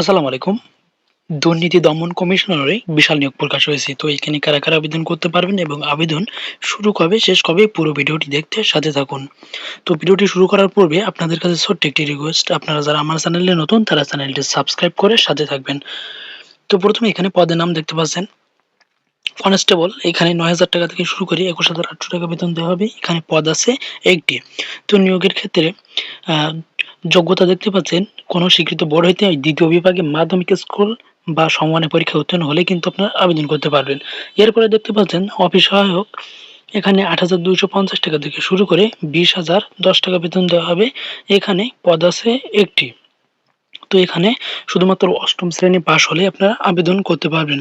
আসসালামু আলাইকুম। দুর্নীতি দমন কমিশনারে বিশাল নিয়োগ প্রকাশ হয়েছে। তো এখানে কারা কারা আবেদন করতে পারবেন এবং আবেদন শুরু কবে, শেষ কবে, পুরো ভিডিওটি দেখতে সাথে থাকুন। তো ভিডিওটি শুরু করার পূর্বে আপনাদের কাছে ছোট্ট একটি রিকোয়েস্ট আপনারা যারা আমার চ্যানেলে নতুন, তারা চ্যানেলটি সাবস্ক্রাইব করে সাথে থাকবেন। তো প্রথমে এখানে পদের নাম দেখতে পাচ্ছেন। কনস্টেবল, এখানে নয় হাজার টাকা থেকে শুরু করে একুশ হাজার আটশো টাকা বেতন দেওয়া হবে। এখানে পদ আছে একটি। তো নিয়োগের ক্ষেত্রে যোগ্যতা দেখতে পাচ্ছেন কোনো স্বীকৃত বোর্ড হইতে দ্বিতীয় বিভাগে মাধ্যমিক স্কুল বা সমানে পরীক্ষা উত্তীর্ণ হলে কিন্তু আপনারা আবেদন করতে পারবেন। এরপরে দেখতে পাচ্ছেন, অফিস সহায়ক, এখানে আট হাজার দুইশো পঞ্চাশ টাকা থেকে শুরু করে বিশ হাজার দশ টাকা বেতন দেওয়া হবে। এখানে পদ আছে একটি। তো এখানে শুধুমাত্র অষ্টম শ্রেণি পাশ হলে আপনারা আবেদন করতে পারবেন।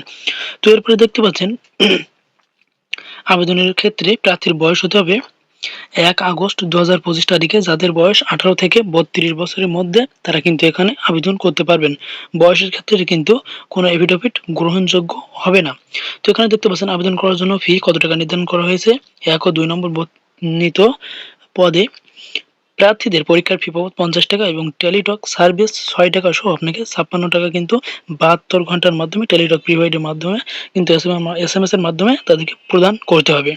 তো এরপরে দেখতে পাচ্ছেন, আবেদনের ক্ষেত্রে প্রার্থীর বয়স হতে হবে এক আগস্ট দু হাজার পঁচিশ তারিখে যাদের বয়স আঠারো থেকে বত্রিশ বছরের মধ্যে, তারা কিন্তু এখানে আবেদন করতে পারবেন। বয়সের ক্ষেত্রে কিন্তু কোনো এফিডেভিট গ্রহণযোগ্য হবে না। তো এখানে দেখতে পাচ্ছেন, আবেদন করার জন্য ফি কত টাকা নির্ধারণ করা হয়েছে? এক ও দুই নম্বর বর্ণিত পদে প্রার্থীদের পরীক্ষার ফি বাবদ পঞ্চাশ টাকা এবং টেলিটক সার্ভিস ছয় টাকা সহ আপনাকে ছাপ্পান্ন টাকা কিন্তু বাহাত্তর ঘণ্টার মাধ্যমে টেলিটক প্রিপাইডের মাধ্যমে কিন্তু এস এম এস এর মাধ্যমে তাদেরকে প্রদান করতে হবে।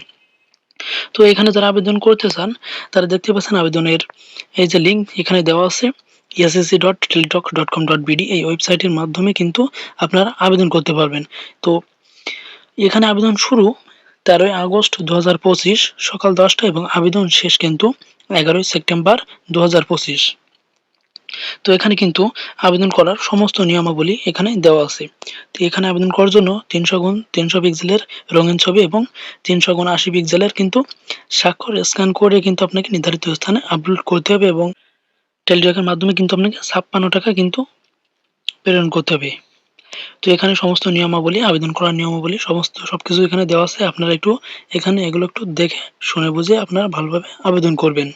তো এখানে যারা আবেদন করতে চান তারা দেখতে পাচ্ছেন আবেদনের এই যে লিঙ্ক এখানে দেওয়া আছে SSC dot Teletalk dot com dot BD এই ওয়েবসাইটের মাধ্যমে কিন্তু আপনারা আবেদন করতে পারবেন। তো এখানে আবেদন শুরু তেরোই আগস্ট দু সকাল দশটা এবং আবেদন শেষ কিন্তু এগারোই সেপ্টেম্বর দু তো এখানে কিন্তু আবেদন করার সমস্ত নিয়মাবলী এখানে দেওয়া আছে। তো এখানে আবেদন করার জন্য তিনশো গুণ তিনশো পিক্সেলের রঙিন ছবি এবং তিনশো গুণ আশি পিক্সেলের কিন্তু স্বাক্ষর স্ক্যান করে কিন্তু আপনাকে নির্ধারিত স্থানে আপলোড করতে হবে এবং টেলিটকের মাধ্যমে কিন্তু আপনাকে ছাপ্পান্ন টাকা কিন্তু প্রেরণ করতে হবে। তো এখানে সমস্ত নিয়মাবলী, আবেদন করার নিয়মাবলী, সমস্ত সবকিছু এখানে দেওয়া আছে। আপনারা একটু এখানে এগুলো একটু দেখে, শুনে বুঝে আপনারা ভালোভাবে আবেদন করবেন।